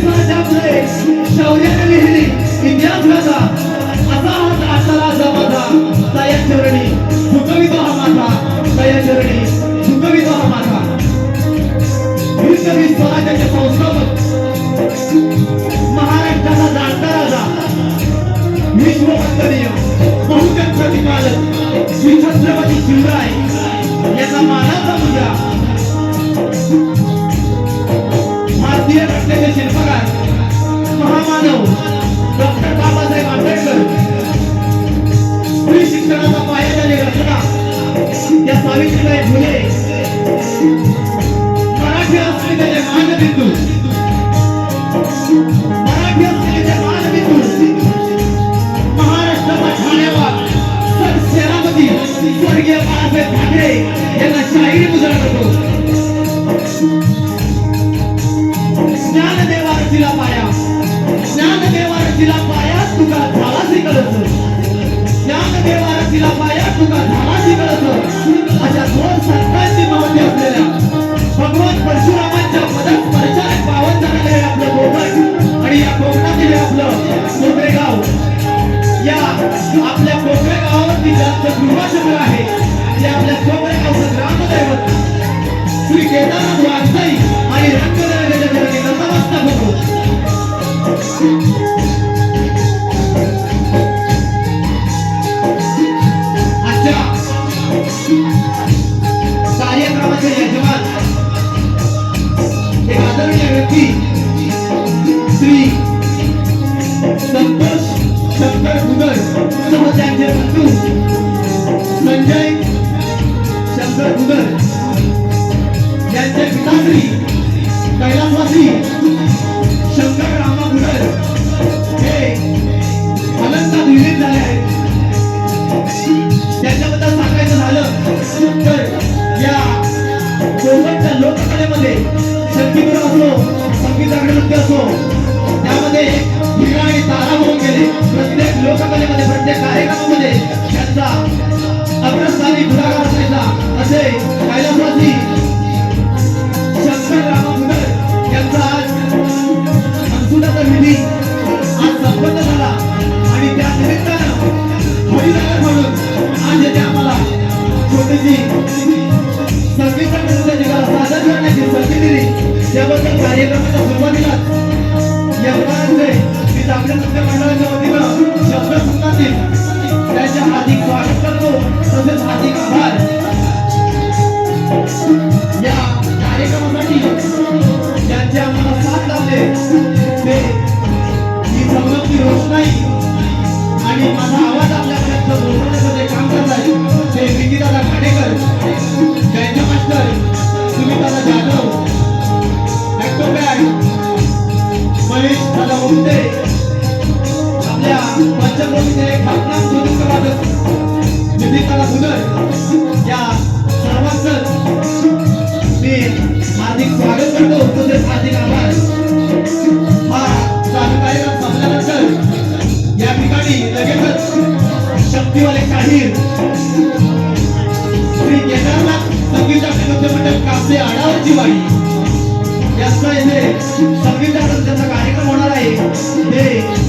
सापुले शौर्याने लिहिली इतिहास गाथा असा हा आचारा समाजा तया चरणी झुकवितो हा माझा तया चरणी झुकवितो हा माझा हिंदवी स्वराज्याचे संस्थापक महाराष्ट्राचा जाणता राजा विश्ववंदनीय बहुजन प्रतिपालक श्री छत्रपती शिवराय याचा मानाचा मुलगा भारतीय घटनेचे शिल्प não. तिला पाया तुका झाला शिकलच अशा दोन संतांची महती असलेल्या भगवान परशुरामांच्या पदात पदस्पर्शाने पावन झालेलं आहे आपलं कोकण आणि या कोकणातील आपलं कोकरेगाव या आपल्या कोकरे जास्त ज्यांचं आहे. जे आपल्या कोकरेगावचं ग्रामदैवत. श्री केदारनाथ विलीन झाले आहेत त्याच्याबद्दल सांगायचं झालं तर या कोकणच्या लोककलेमध्ये असो संगीताकडे नृत्य असो त्यामध्ये हिरा आणि तारा होऊन गेले प्रत्येक लोककलेमध्ये प्रत्येक कार्यक्रमामध्ये त्यांचा अग्रस्थानी पुढाकार असायचा. असे त्याबद्दल कार्यक्रमाच्या सुरुवातीला यवनांचे आपल्या मंडळाच्या वतीनं शब्द संघातील जाधव महेश दादा मुंडे आपल्या पंचक्रोशीचे खासदार सुनील कमाडक निधिकाला सुगर या सर्वांचं मी हार्दिक स्वागत करतो तसेच हार्दिक आभार हा चालू कार्यक्रम संपल्यानंतर या ठिकाणी लगेचच शक्तीवाले शाहीर आडावरची वाडी याचा येथे कार्यक्रम होणार आहे. ते